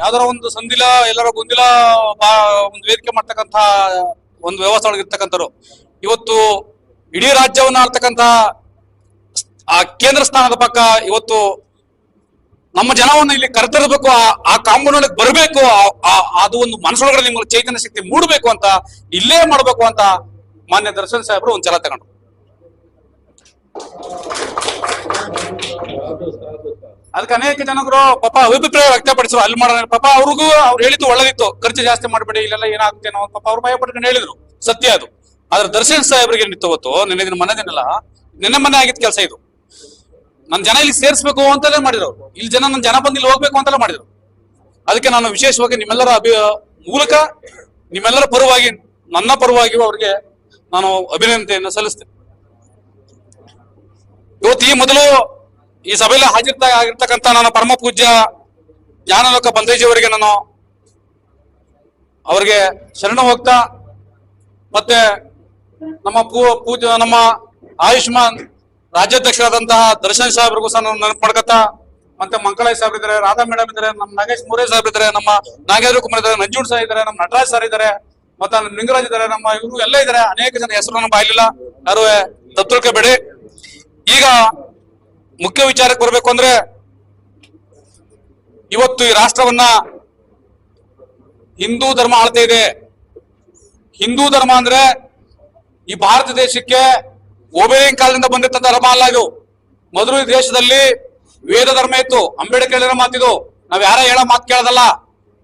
ಯಾವ್ದಾರ ಒಂದು ಸಂದಿಲ, ಎಲ್ಲರ ಗೊಂದಿಲ ಒಂದು ವೇದಿಕೆ ಮಾಡ್ತಕ್ಕಂತ ಒಂದು ವ್ಯವಸ್ಥೆ ಒಳಗೆ ಇರ್ತಕ್ಕಂಥವ್ರು ಇವತ್ತು ಇಡೀ ರಾಜ್ಯವನ್ನ ಆಡ್ತಕ್ಕಂತ ಆ ಕೇಂದ್ರ ಸ್ಥಾನದ ಪಕ್ಕ ಇವತ್ತು ನಮ್ಮ ಜನವನ್ನು ಇಲ್ಲಿ ಕರೆತರಬೇಕು, ಆ- ಕಾಂಪೌಂಡ್ ಒಳಗೆ ಬರಬೇಕು ಅದು ಒಂದು ಮನಸ್ಸೊಳಗಡೆ ನಿಮ್ಗೆ ಚೈತನ್ಯ ಶಕ್ತಿ ಮೂಡಬೇಕು ಅಂತ ಇಲ್ಲೇ ಮಾಡಬೇಕು ಅಂತ ಮಾನ್ಯ ದರ್ಶನ್ ಸಾಹೇಬರು ಒಂದು ಛಲ ತಗೊಂಡ್ರು. ಅದಕ್ಕೆ ಅನೇಕ ಜನಗಳು ಪಾಪ ಅಭಿಪ್ರಾಯ ವ್ಯಕ್ತಪಡಿಸಿದ್ರು. ಅಲ್ಲಿ ಮಾಡೋಣ, ಪಾಪ ಅವ್ರಿಗೂ ಅವ್ರು ಹೇಳಿದ್ದು ಒಳ್ಳೆದಿತ್ತು. ಖರ್ಚು ಜಾಸ್ತಿ ಮಾಡಬೇಡಿ, ಇಲ್ಲೆಲ್ಲ ಏನಾಗ್ತೇನೋ ಪಾಪ ಅವ್ರು ಭಯ ಪಡ್ಕೊಂಡು ಹೇಳಿದ್ರು. ಸತ್ಯ ಅದು. ಆದ್ರೆ ದರ್ಶನ್ ಸಾಹೇಬ್ರಿಗೆ ಏನಿತ್ತು ಅವತ್ತು ನಿನ್ನೆ ದಿನ ಮನೆ ದಿನಲ್ಲ ನಿನ್ನೆ ಮನೆ ಆಗಿದ್ ಕೆಲಸ ಇದು. ನನ್ನ ಜನ ಇಲ್ಲಿ ಸೇರಿಸ್ಬೇಕು ಅಂತಲೇ ಮಾಡಿದ್ರು. ಇಲ್ಲಿ ಜನ ನನ್ನ ಜನ ಬಂದು ಇಲ್ಲಿ ಹೋಗ್ಬೇಕು ಅಂತಲೇ ಮಾಡಿದ್ರು. ಅದಕ್ಕೆ ನಾನು ವಿಶೇಷವಾಗಿ ನಿಮ್ಮೆಲ್ಲರ ಅಭಿ, ಮೂಲಕ ನಿಮ್ಮೆಲ್ಲರ ಪರವಾಗಿ, ನನ್ನ ಪರವಾಗಿ ಅವ್ರಿಗೆ ನಾನು ಅಭಿನಂದನೆಯನ್ನು ಸಲ್ಲಿಸ್ತೇನೆ. ಇವತ್ತು ಈ ಮೊದಲು ಈ ಸಭೆಯಲ್ಲಿ ಹಾಜರ್ತ ನನ್ನ ಪರಮ ಪೂಜ್ಯ ಜ್ಞಾನಲೋಕ ಬಂದೇಜಿಯವರಿಗೆ ನಾನು ಅವರಿಗೆ ಶರಣ ಹೋಗ್ತಾ ಮತ್ತೆ ನಮ್ಮ ಪೂ ಪೂಜ ನಮ್ಮ ಆಯುಷ್ಮಾನ್ ರಾಜ್ಯಾಧ್ಯಕ್ಷರಾದಂತಹ ದರ್ಶನ್ ಸಾಹೇಬ್ರಿಗೂ ಸಹ ನಾನು ನೆನಪು ಮತ್ತೆ ಮಂಕಳಾಯ್ ಸಾಹೇಬ್ ಇದ್ದಾರೆ, ರಾಧಾ ಮೇಡಮ್ ಇದ್ದಾರೆ, ನಮ್ಮ ನಾಗೇಶ್ ಮೂರೇ ಸಾಹೇಬ್ ಇದ್ದಾರೆ, ನಮ್ಮ ನಾಗೇಂದ್ರ ಕುಮಾರ್ ಇದ್ದಾರೆ, ನಂಜುಡ್ ಸಾಹೇಬ್ ಇದ್ದಾರೆ, ನಮ್ಮ ನಟರಾಜ್ ಸರ್ ಇದ್ದಾರೆ, ಮತ್ತೆ ನಮ್ಮ ಲಿಂಗರಾಜ್ ಇದ್ದಾರೆ, ನಮ್ಮ ಇವರು ಎಲ್ಲ ಇದ್ದಾರೆ, ಅನೇಕ ಜನ ಹೆಸರು ನಮ್ಮ ಬಾಯ್ಲಿಲ್ಲ ಯಾರು ತಪ್ಪುಳ್ಕೋಬೇಡಿ ಈಗ ಮುಖ್ಯ ವಿಚಾರಕ್ಕೆ ಬರಬೇಕು ಅಂದ್ರೆ ಇವತ್ತು ಈ ರಾಷ್ಟ್ರವನ್ನ ಹಿಂದೂ ಧರ್ಮ ಆಳ್ತಾ ಇದೆ. ಹಿಂದೂ ಧರ್ಮ ಅಂದ್ರೆ ಈ ಭಾರತ ದೇಶಕ್ಕೆ ಓಬೇರಿಯನ್ ಕಾಲದಿಂದ ಬಂದಿರ್ತಂತ ಧರ್ಮ ಅಲ್ಲ ಇದು. ಮೊದಲು ಈ ದೇಶದಲ್ಲಿ ವೇದ ಧರ್ಮ ಇತ್ತು. ಅಂಬೇಡ್ಕರ್ ಹೇಳಿರೋ ಮಾತಿದು ನಾವ್ ಯಾರ ಹೇಳೋ ಮಾತು ಕೇಳೋದಲ್ಲ.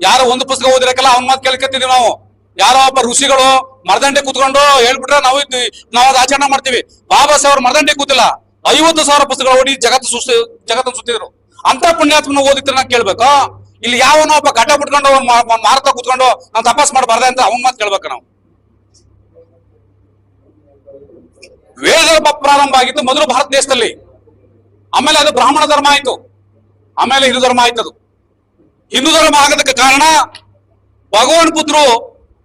ಯಾರೋ ಒಂದು ಪುಸ್ತಕ ಓದಿರಕಲ್ಲ, ಅವ್ನ ಮಾತು ಕೇಳ್ಕತ್ತೀವಿ ನಾವು. ಯಾರೋ ಒಬ್ಬ ಋಷಿಗಳು ಮರದಂಡೆ ಕೂತ್ಕೊಂಡು ಹೇಳ್ಬಿಟ್ರೆ ನಾವು ನಾವ್ ನಾವು ಅದು ಆಚರಣೆ ಮಾಡ್ತೀವಿ. ಬಾಬಾ ಸಾಹೇಬ್ ಮರದಂಡೆ ಕೂತಿಲ್ಲ. ಐವತ್ತು ಸಾವಿರ ಪುಸ್ತಕಗಳು ಓಡಿ ಜಗತ್ತು ಸುಸ್ತಿ ಜಗತ್ತನ್ನು ಸುತ್ತಿದ್ರು. ಅಂತ ಪುಣ್ಯಾತ್ಮನ ಓದಿದ್ರೆ ನಾ ಕೇಳ್ಬೇಕು? ಇಲ್ಲಿ ಯಾವನೋ ಒಬ್ಬ ಘಟ ಬಿಟ್ಕೊಂಡು ಮಾರ್ತಾ ಕುತ್ಕೊಂಡು ನಾವು ತಪಾಸ್ ಮಾಡಬಾರ್ದೆ ಅಂತ ಅವನ್ ಮಾತು ಕೇಳ್ಬೇಕು ನಾವು? ವೇದ ಪ್ರಾರಂಭ ಆಗಿತ್ತು ಮೊದಲು ಭಾರತ ದೇಶದಲ್ಲಿ. ಆಮೇಲೆ ಅದು ಬ್ರಾಹ್ಮಣ ಧರ್ಮ ಆಯ್ತು. ಆಮೇಲೆ ಹಿಂದೂ ಧರ್ಮ ಆಯ್ತದು ಹಿಂದೂ ಧರ್ಮ ಆಗೋದಕ್ಕೆ ಕಾರಣ ಭಗವಾನ್ ಪುತ್ರು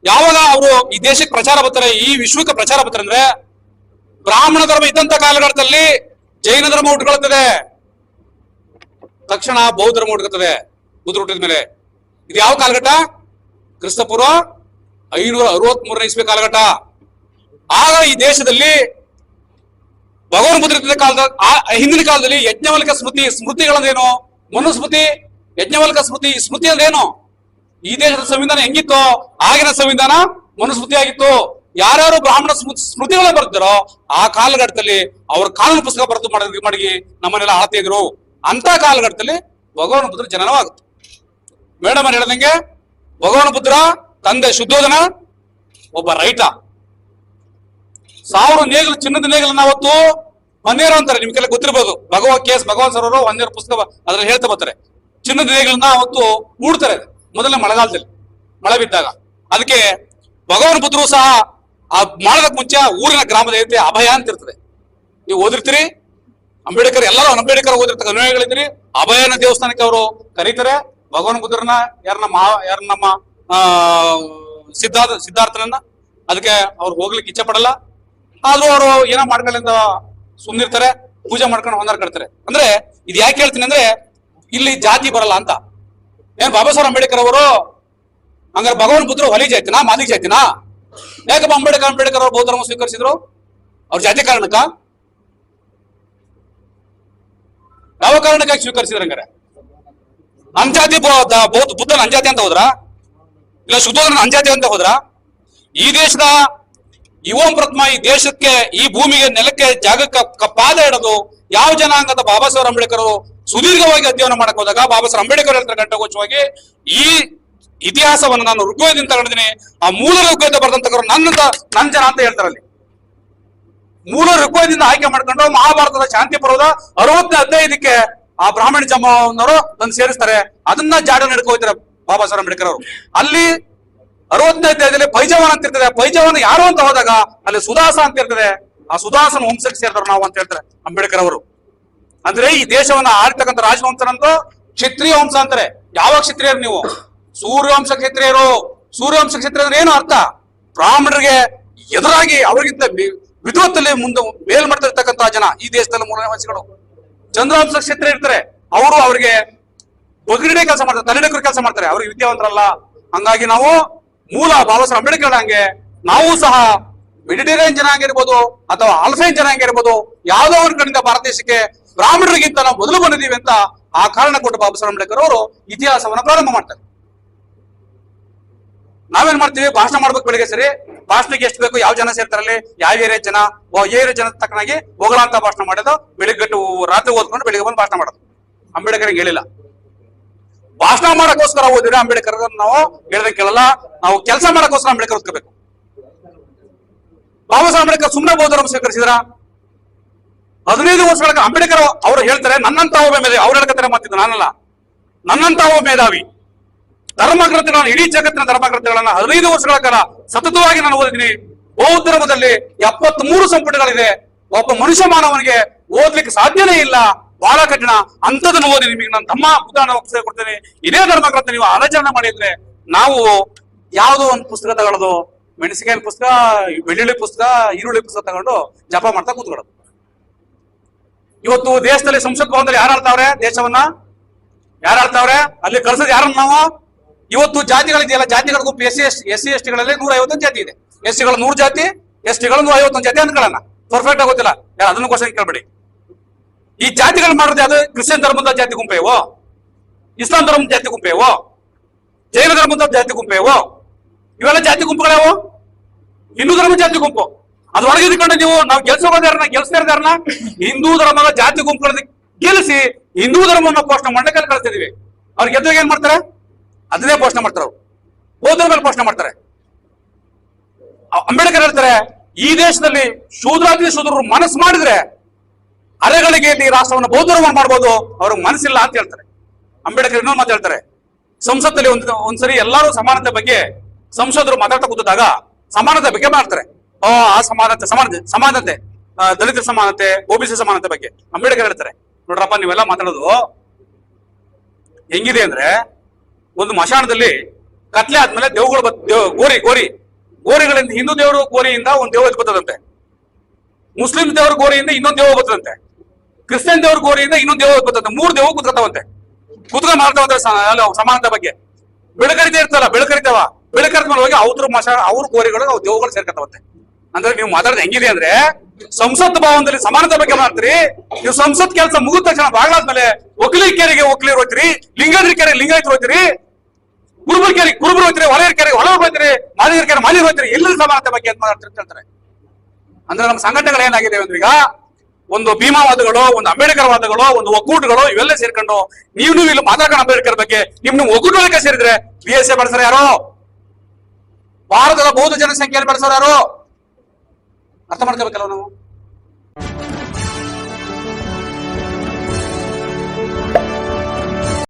ಯಾವಾಗ ಅವರು ಈ ದೇಶಕ್ಕೆ ಪ್ರಚಾರ ಬರ್ತಾರೆ, ಈ ವಿಶ್ವಕ್ಕೆ ಪ್ರಚಾರ ಬರ್ತಾರೆ ಅಂದ್ರೆ ಬ್ರಾಹ್ಮಣ ಧರ್ಮ ಇದ್ದಂತ ಕಾಲಘಟ್ಟದಲ್ಲಿ ಜೈನ ಧರ್ಮ ಹುಟ್ಕೊಳ್ತದೆ ತಕ್ಷಣ ಬೌದ್ಧ ಧರ್ಮ ಹುಟ್ಟುತ್ತದೆ ಬುದ್ಧ ಹುಟ್ಟಿದ ಮೇಲೆ. ಇದು ಯಾವ ಕಾಲಘಟ್ಟ? ಕ್ರಿಸ್ತಪೂರ್ವ ಐನೂರ ಅರವತ್ ಮೂರನೇ ಇಸ್ವಿ ಕಾಲಘಟ್ಟ. ಆಗ ಈ ದೇಶದಲ್ಲಿ ಭಗವಾನ್ ಬುದ್ಧ ಕಾಲದ ಹಿಂದಿನ ಕಾಲದಲ್ಲಿ ಯಜ್ಞವಲ್ಕ ಸ್ಮೃತಿ ಸ್ಮೃತಿಗಳಂದೇನು ಮನುಸ್ಮೃತಿ, ಯಜ್ಞವಲ್ಕ ಸ್ಮೃತಿ ಸ್ಮೃತಿ ಅಂದ್ರೇನು? ಈ ದೇಶದ ಸಂವಿಧಾನ ಹೆಂಗಿತ್ತು? ಆಗಿನ ಸಂವಿಧಾನ ಮನುಸ್ಮೃತಿ ಆಗಿತ್ತು ಯಾರ್ಯಾರು ಬ್ರಾಹ್ಮಣ ಸ್ಮೃತಿ ಸ್ಮೃತಿಗಳ ಬರ್ತಾರೋ ಆ ಕಾಲಘಟ್ಟದಲ್ಲಿ ಅವ್ರ ಕಾನೂನು ಪುಸ್ತಕ ಬರೆದು ಮಾಡಿ ಮಾಡಿ ನಮ್ಮನ್ನೆಲ್ಲ ಆಳ್ತಾ ಇದ್ರು ಅಂತ ಕಾಲಘಟ್ಟದಲ್ಲಿ ಭಗವಾನ್ ಪುತ್ರ ಜನನವಾಗುತ್ತೆ. ಮೇಡಮ್ ಅವ್ರು ಹೇಳ್ದಂಗೆ? ಭಗವಾನ್ ಪುತ್ರ, ತಂದೆ ಶುದ್ಧೋಧನ ಒಬ್ಬ ರೈತ. ಸಾವಿರ ನೇಗಿಲು, ಚಿನ್ನದ ನೇಗಿಲನ್ನ ಅವತ್ತು ಹೊನ್ನೇರು ಅಂತಾರೆ ನಿಮ್ಗೆಲ್ಲ ಗೊತ್ತಿರ್ಬೋದು. ಭಗವ ಕೇಸ್ ಭಗವಾನ್ ಸರ್ ಹೊನ್ನೇರು ಪುಸ್ತಕ ಅದ್ರಲ್ಲಿ ಹೇಳ್ತಾ ಬರ್ತಾರೆ. ಚಿನ್ನದ ನೇಗಿಲನ್ನ ಅವತ್ತು ಹೂಡ್ತಾರೆ. ಮೊದಲನೇ ಮಳೆಗಾಲದಲ್ಲಿ, ಮಳೆ ಬಿದ್ದಾಗ. ಅದಕ್ಕೆ ಭಗವಾನ್ ಪುತ್ರರು ಸಹ ಆ ಮಾಡೋದಕ್ಕೆ ಮುಂಚೆ ಊರಿನ ಗ್ರಾಮದ ಐತೆ, ಅಭಯ ಅಂತ ಇರ್ತದೆ. ನೀವು ಓದಿರ್ತೀರಿ, ಅಂಬೇಡ್ಕರ್ ಎಲ್ಲರೂ ಅಂಬೇಡ್ಕರ್ ಓದಿರ್ತಕ್ಕ ಅನುಯಾಯಿಗಳಿದ್ದೀರಿ, ಅಭಯನ ದೇವಸ್ಥಾನಕ್ಕೆ ಅವರು ಕರೀತಾರೆ, ಭಗವಾನ್ ಬುದ್ಧರನ್ನ, ಯಾರು ನಮ್ಮ ಯಾರ ನಮ್ಮ, ಆ, ಸಿದ್ಧಾರ್ಥ, ಸಿದ್ಧಾರ್ಥನನ್ನ ಅದಕ್ಕೆ ಅವ್ರು ಹೋಗ್ಲಿಕ್ಕೆ ಇಚ್ಛೆ ಪಡಲ್ಲ. ಆದ್ರೂ ಅವರು ಏನೋ ಮಾಡ್ಕೊಳ್ಳಿಂದ ಸುಮ್ನಿರ್ತಾರೆ, ಪೂಜೆ ಮಾಡ್ಕೊಂಡು ಹೊಂದಾರ್ ಕಟ್ತಾರೆ. ಅಂದ್ರೆ ಇದು ಯಾಕೆ ಹೇಳ್ತೀನಿ ಅಂದ್ರೆ, ಇಲ್ಲಿ ಜಾತಿ ಬರಲ್ಲ ಅಂತ. ಏನ್ ಬಾಬಾ ಸಾಹೇಬ್ ಅಂಬೇಡ್ಕರ್ ಅವರು, ಹಂಗಾರೆ ಭಗವಾನ್ ಬುದ್ಧರು ಹೊಲಿ ಜಾತಿನಾ ಮಾದಿಗೆ ಜಾತಿನಾ ಯಾಕಪ್ಪ ಅಂಬೇಡ್ಕರ್ ಅಂಬೇಡ್ಕರ್ ಅವರು ಬೌದ್ಧ ಧರ್ಮ ಸ್ವೀಕರಿಸಿದ್ರು? ಅವ್ರ ಜಾತಿ ಕಾರಣಕ್ಕ? ಯಾವ ಕಾರಣಕ್ಕಾಗಿ ಸ್ವೀಕರಿಸಿದ್ರ ಹಂಗಾರೆ? ಅಂಜಾತಿ ಬೌದ್ಧ ಬುದ್ಧನ ಅಂಜಾತಿ ಅಂತ ಹೋದ್ರ? ಇಲ್ಲ ಶುದ್ಧೋಧನ ಅಂಜಾತಿ ಅಂತ ಹೋದ್ರ? ಈ ದೇಶದ ಯುವಂ ಪ್ರಥಮ ಈ ದೇಶಕ್ಕೆ, ಈ ಭೂಮಿಗೆ ನೆಲಕ್ಕೆ, ಜಾಗಕ್ಕೆ ಪಾದ ಇಡೋದು ಯಾವ ಜನಾಂಗದ ಬಾಬಾ ಸಾಹೇಬ್ ಅಂಬೇಡ್ಕರ್ ಸುದೀರ್ಘವಾಗಿ ಅಧ್ಯಯನ ಮಾಡಕ್ ಹೋದಾಗ, ಬಾಬಾ ಸಾಹೇಬ್ ಅಂಬೇಡ್ಕರ್ ಹೇಳ್ತಾರೆ ಘಂಟಗೋಚವಾಗಿ ಈ ಇತಿಹಾಸವನ್ನು ನಾನು ಋಗ್ವೇದದಿಂದ ತಗೊಂಡಿದ್ದೀನಿ. ಆ ಮೂಲ ಋಗ್ವೇದ ಬರೆದಂತಕ್ಕವರು ನನ್ನಂತ ನನ್ನ ಜನ ಅಂತ ಹೇಳ್ತಾರೆ ಅಲ್ಲಿ. ಮೂಲ ಋಗ್ವೇದದಿಂದ ಆಯ್ಕೆ ಮಾಡ್ಕೊಂಡು ಮಹಾಭಾರತದ ಶಾಂತಿ ಪರ್ವದ ಅರವತ್ತನೇ ಹದಿನೈದಕ್ಕೆ ಆ ಬ್ರಾಹ್ಮಣ ಜಮಾವನ್ನವರು ತಂದು ಸೇರಿಸ್ತಾರೆ. ಅದನ್ನ ಜಾಡ ನಡ್ಕೊ ಹೋಗ್ತಾರೆ ಬಾಬಾ ಸಾಹೇಬ್ ಅಂಬೇಡ್ಕರ್ ಅವರು. ಅಲ್ಲಿ ಅರವತ್ತನೇ ಅಧ್ಯಾಯದಲ್ಲಿ ಪೈಜವಾನ್ ಅಂತ ಇರ್ತದೆ. ಪೈಜವಾನ್ ಯಾರು ಅಂತ ಹೋದಾಗ ಅಲ್ಲಿ ಸುದಾಸ ಅಂತ ಇರ್ತದೆ. ಆ ಸುದಾಸನ ವಂಶಕ್ಕೆ ಸೇರಿದ್ರು ನಾವು ಅಂತ ಹೇಳ್ತಾರೆ ಅಂಬೇಡ್ಕರ್ ಅವರು. ಅಂದ್ರೆ ಈ ದೇಶವನ್ನ ಆಡ್ತಕ್ಕಂಥ ರಾಜವಂಶನಂತೂ ಕ್ಷತ್ರಿಯ ವಂಶ ಅಂತಾರೆ. ಯಾವ ಕ್ಷತ್ರಿಯರು ನೀವು? ಸೂರ್ಯವಂಶ ಕ್ಷತ್ರಿಯರು ಸೂರ್ಯವಂಶ ಕ್ಷೇತ್ರ ಅಂದ್ರೆ ಏನು ಅರ್ಥ? ಬ್ರಾಹ್ಮಣರಿಗೆ ಎದುರಾಗಿ ಅವರಿಗಿಂತ ವಿದ್ವತ್ತಲ್ಲಿ ಮುಂದೆ ಮೇಲ್ಮಡ್ತಿರ್ತಕ್ಕಂತಹ ಜನ ಈ ದೇಶದಲ್ಲಿ ಮೂಲ ನಿವಾಸಿಗಳು. ಚಂದ್ರವಂಶ ಕ್ಷೇತ್ರ ಇರ್ತಾರೆ, ಅವರು ಅವರಿಗೆ ಒಗ್ಗರಣೆ ಕೆಲಸ ಮಾಡ್ತಾರೆ ತಲೆಡಕರು ಕೆಲಸ ಮಾಡ್ತಾರೆ. ಅವ್ರಿಗೆ ವಿದ್ಯಾವಂತರಲ್ಲ. ಹಂಗಾಗಿ ನಾವು ಮೂಲ ಬಾಬಾ ಸಾಹೇಬ್ ಅಂಬೇಡ್ಕರ್ ಹಂಗೆ, ನಾವು ಸಹ ಮೆಡಿಟೇರಿಯನ್ ಜನ ಆಗಿರ್ಬೋದು ಅಥವಾ ಆಲ್ಫೈನ್ ಜನ ಇರ್ಬೋದು ಯಾವುದೋ ಒಂದು ಕಡೆಯಿಂದ ಭಾರತ ದೇಶಕ್ಕೆ ಬ್ರಾಹ್ಮಣರಿಗಿಂತ ನಾವು ಮೊದಲು ಬಂದಿದ್ದೀವಿ ಅಂತ ಆ ಕಾರಣ ಕೊಟ್ಟು ಬಾಬಾ ಸಾಹೇಬ್ ಅಂಬೇಡ್ಕರ್ ಅವರು ಇತಿಹಾಸವನ್ನ ಪ್ರಾರಂಭ ಮಾಡ್ತಾರೆ. ನಾವೇನ್ ಮಾಡ್ತೀವಿ? ಭಾಷಣ ಮಾಡ್ಬೇಕು ಬೆಳಿಗ್ಗೆ ಸರಿ. ಭಾಷಣಕ್ಕೆ ಎಷ್ಟು ಬೇಕು? ಯಾವ ಜನ ಸೇರ್ತಾರಲ್ಲಿ? ಯಾವ ಏರಿಯಾ ಜನ? ಏರಿಯಾ ಜನ ತಕ್ಕನಾಗಿ ಹೋಗಲಾಂತ ಭಾಷಣ ಮಾಡೋದು. ಬೆಳಿಗ್ಗೆ ರಾತ್ರಿ ಓದ್ಕೊಂಡು ಬೆಳಿಗ್ಗೆ ಬಂದು ಭಾಷಣ ಮಾಡೋದು. ಅಂಬೇಡ್ಕರ್ ಹೇಳಿಲ್ಲ. ಭಾಷಣ ಮಾಡಕ್ಕೋಸ್ಕರ ಓದಿದ್ರೆ ಅಂಬೇಡ್ಕರ್ ನಾವು ಹೇಳದಕ್ಕೆ ಕೇಳಲ್ಲ. ನಾವು ಕೆಲಸ ಮಾಡಕ್ಕೋಸ್ಕರ ಅಂಬೇಡ್ಕರ್ ಓದ್ಕೋಬೇಕು. ಬಾಬಾ ಸಾಹೇಬ್ ಅಂಬೇಡ್ಕರ್ ಸುಮ್ಮನೆ ಬೋಧನ ಸ್ವೀಕರಿಸಿದ್ರ? ಹದಿನೈದು ವರ್ಷಗಳ ಅಂಬೇಡ್ಕರ್ ಅವರು ಹೇಳ್ತಾರೆ ನನ್ನಂತ ಒಬ್ಬ ಮೇಧಾವಿ. ಅವ್ರು ಹೇಳ್ಕತ್ತಾರೆ ಮಾತಿದ್ದು ನಾನಲ್ಲ. ನನ್ನಂತ ಒಬ್ಬ ಮೇಧಾವಿ. ಧರ್ಮಗ್ರಂಥಗಳನ್ನ, ಇಡೀ ಜಗತ್ತಿನ ಧರ್ಮಗ್ರಂಥಗಳನ್ನ ಹದಿನೈದು ವರ್ಷಗಳ ಕಾಲ ಸತತವಾಗಿ ನಾನು ಓದಿದ್ದೀನಿ. ಬೌದ್ಧ ಧರ್ಮದಲ್ಲಿ ಎಪ್ಪತ್ತ್ ಮೂರು ಸಂಪುಟಗಳಿದೆ. ಒಬ್ಬ ಮನುಷ್ಯ ಮಾನವನಿಗೆ ಓದ್ಲಿಕ್ಕೆ ಸಾಧ್ಯನೇ ಇಲ್ಲ. ಬಹಳ ಕಠಿಣ. ಅಂತದನ್ನು ಓದಿ ನಿಮಗೆ ನಾನು ತಮ್ಮ ಉದಾಹರಣೆ ಪುಸ್ತಕ ಕೊಡ್ತೇನೆ ಇದೇ ಧರ್ಮಗ್ರಂಥ ನೀವು ಆಲೋಚನೆ ಮಾಡಿದ್ರೆ ನಾವು ಯಾವುದೋ ಒಂದು ಪುಸ್ತಕ ತಗೊಳ್ಳೋದು ಮೆಣಸಿನಕಾಯಿ ಪುಸ್ತಕ, ಬೆಳ್ಳುಳ್ಳಿ ಪುಸ್ತಕ, ಈರುಳ್ಳಿ ಪುಸ್ತಕ ತಗೊಂಡು ಜಪ ಮಾಡ್ತಾ ಕೂತ್ಕೊಳ್ಳೋದು. ಇವತ್ತು ದೇಶದಲ್ಲಿ ಸಂಸತ್ ಭವನದಲ್ಲಿ ಯಾರು ಆಳ್ತಾವ್ರೆ? ದೇಶವನ್ನ? ಯಾರು ಆಳ್ತಾವ್ರೆ? ಅಲ್ಲಿ ಕಳ್ಸೋದು ಯಾರನ್ನ ನಾವು? ಇವತ್ತು ಜಾತಿಗಳಿದೆಯಲ್ಲ ಜಾತಿಗಳಿಗೂ S C S S C S ಟಿಗಳಲ್ಲಿ ನೂರ ಐವತ್ತೊಂದು ಜಾತಿ ಇದೆ. ಎಸ್ ಟಿಗಳು ನೂರು ಜಾತಿ ಎಸ್ ಟಿಗಳು ನೂರ ಐವತ್ತೊಂದು ಜಾತಿ ಅನ್ಕೊಳ್ಳೋಣ. ಪರ್ಫೆಕ್ಟ್ ಆಗೋದಿಲ್ಲ ಯಾರು, ಅದನ್ನು ಕ್ವಶನ್ ಕೇಳ್ಬೇಡಿ. ಈ ಜಾತಿಗಳು ಮಾಡೋದು ಅದು ಕ್ರಿಶ್ಚಿಯನ್ ಧರ್ಮದ ಜಾತಿ ಗುಂಪೇವೋ ಇಸ್ಲಾಂ ಧರ್ಮದ ಜಾತಿ ಗುಂಪೇವೋ ಜೈನ ಧರ್ಮದ ಜಾತಿ ಗುಂಪೇವೋ ಇವೆಲ್ಲ ಜಾತಿ ಗುಂಪುಗಳಾವು ಹಿಂದೂ ಧರ್ಮ ಜಾತಿ ಗುಂಪು. ಅದ್ರೊಳಗೆ ಇದ್ಕೊಂಡು ನೀವು, ನಾವು ಗೆಲ್ಸೋದಾರನ ಗೆಲ್ಸ್ತಾ ಇದ್ದಾರನ ಹಿಂದೂ ಧರ್ಮದ ಜಾತಿ ಗುಂಪುಗಳನ್ನ ಗೆಲ್ಲಿಸಿ ಹಿಂದೂ ಧರ್ಮವನ್ನು ಪೋಷಣೆ ಮಂಡಕಲ್ಲಿ ಕಳ್ತಿದೀವಿ ಅವ್ರು ಗೆದ್ದಾಗ ಏನ್ ಮಾಡ್ತಾರೆ? ಅದನ್ನೇ ಪೋಷಣೆ ಮಾಡ್ತಾರೆ ಅವರು. ಬೌದ್ಧರ ಮೇಲೆ ಪೋಷಣೆ ಮಾಡ್ತಾರೆ. ಅಂಬೇಡ್ಕರ್ ಹೇಳ್ತಾರೆ, ಈ ದೇಶದಲ್ಲಿ ಶೂದ್ರಾತಿ ಶೂದ್ರರು ಮನಸ್ಸು ಮಾಡಿದ್ರೆ ಅರೆಗಳಿಗೆ ಈ ರಾಷ್ಟ್ರವನ್ನು ಬೌದ್ಧರವನ್ನು ಮಾಡ್ಬೋದು, ಅವ್ರಿಗೆ ಮನಸ್ಸಿಲ್ಲ ಅಂತ ಹೇಳ್ತಾರೆ. ಅಂಬೇಡ್ಕರ್ ಇನ್ನೊಂದು ಮಾತು ಹೇಳ್ತಾರೆ ಸಂಸತ್ತಲ್ಲಿ ಒಂದ್ ಒಂದ್ಸರಿ ಎಲ್ಲರೂ ಸಮಾನತೆ ಬಗ್ಗೆ ಸಂಸದರು ಮಾತಾಡ್ತಾ ಕೂತಿದ್ದಾಗ ಸಮಾನತೆ ಬಗ್ಗೆ ಮಾಡ್ತಾರೆ ಆ ಸಮಾನತೆ ಸಮಾನತೆ ಸಮಾನತೆ ದಲಿತರ ಸಮಾನತೆ ಓಬಿಸಿ ಸಮಾನತೆ ಬಗ್ಗೆ ಅಂಬೇಡ್ಕರ್ ಹೇಳ್ತಾರೆ. ನೋಡ್ರಪ್ಪ, ನೀವೆಲ್ಲ ಮಾತಾಡೋದು ಹೆಂಗಿದೆ ಅಂದ್ರೆ ಒಂದು ಮಶಾಣದಲ್ಲಿ ಕತ್ಲೆ ಆದ್ಮೇಲೆ ದೇವಗಳು ಗೋರಿ ಗೋರಿ. ಗೋರಿಗಳಿಂದ ಹಿಂದೂ ದೇವರು ಗೋರಿಯಿಂದ ಒಂದು ದೇವ ಬರ್ತದಂತೆ. ಮುಸ್ಲಿಂ ದೇವ್ರ ಗೋರಿಯಿಂದ ಇನ್ನೊಂದು ದೇವ ಬರ್ತದಂತೆ. ಕ್ರಿಶ್ಚಿಯನ್ ದೇವ್ರ ಗೋರಿಯಿಂದ ಇನ್ನೊಂದು ದೇವ ಬರ್ತದಂತೆ. ಮೂರು ದೇವ ಕುತ್ಕೊತಾವಂತೆ. ಕುತ್ಕೊಂಡು ಮಾಡ್ತಾವಂತೆ ಸಮಾನದ ಬಗ್ಗೆ. ಬೆಳಕರಿತಾ ಇರ್ತಲ್ಲ ಬೆಳಕರಿತಾವ ಬೆಳಕರಿದ ಮೇಲೆ ಹೋಗಿ ಅವ್ರ ಮಶಾ ಅವ್ರ ಗೋರಿಗಳು, ಅವ್ರ ದೇವಗಳು ಸೇರ್ಕತಾವಂತೆ. ಅಂದ್ರೆ ನೀವು ಮಾತಾಡೋದು ಹೆಂಗಿದೆ ಅಂದ್ರೆ, ಸಂಸತ್ ಭವನದಲ್ಲಿ ಸಮಾನತೆ ಬಗ್ಗೆ ಮಾಡ್ತೀರಿ ನೀವು ಸಂಸತ್ ಕೆಲಸ ಮುಗಿದ ತಕ್ಷಣ ಬಾಗ್ಲಾದ್ಮೇಲೆ ಕೇರಿಗೆ ಒಕ್ಲಿ ಹೋಗ್ತೀರಿ ಲಿಂಗಾಯತರಿಗೆ ಲಿಂಗಾಯತರು ಹೋಗ್ತೀರಿ. ಕುರುಬರ ಕೆರೆ ಕುರುಬರು ಹೋಗ್ತಾರೆ ಹೊಲೆಯರ ಕೆರೆ ಹೊಲ ಹೋಗ್ತೀರಿ ಮಾಲಿಗರ ಕೆರೆ ಹೋಗ್ತೀರಿ ಎಲ್ಲರ ಸಮಾನತೆ ಬಗ್ಗೆ ಅಂತ ಹೇಳ್ತಾರೆ. ಅಂದ್ರೆ ನಮ್ಮ ಸಂಘಟನೆಗಳು ಏನಾಗಿದೆ ಅಂದ್ರೆ ಈಗ ಒಂದು ಭೀಮಾವಾದಗಳು, ಒಂದು ಅಂಬೇಡ್ಕರ್ ವಾದಗಳು, ಒಂದು ಒಕ್ಕೂಟಗಳು ಇವೆಲ್ಲ ಸೇರ್ಕೊಂಡು ನೀವು ನೀವು ಇಲ್ಲಿ ಮಾತಾಡ್ಕೊಂಡು ಅಂಬೇಡ್ಕರ್ ಬಗ್ಗೆ ನಿಮ್ ನಿಮ್ ಸೇರಿದ್ರೆ ಬಿ ಎಸ್ ಎ ಬೆಳೆಸ್ತಾರೆ ಯಾರು? ಭಾರತದ ಬೌದ್ಧ ಜನಸಂಖ್ಯೆಯಲ್ಲಿ ಬಳಸೋರು ಯಾರು? ಅರ್ಥ ಮಾಡ್ಕೋಬೇಕಲ್ಲ ನಾವು?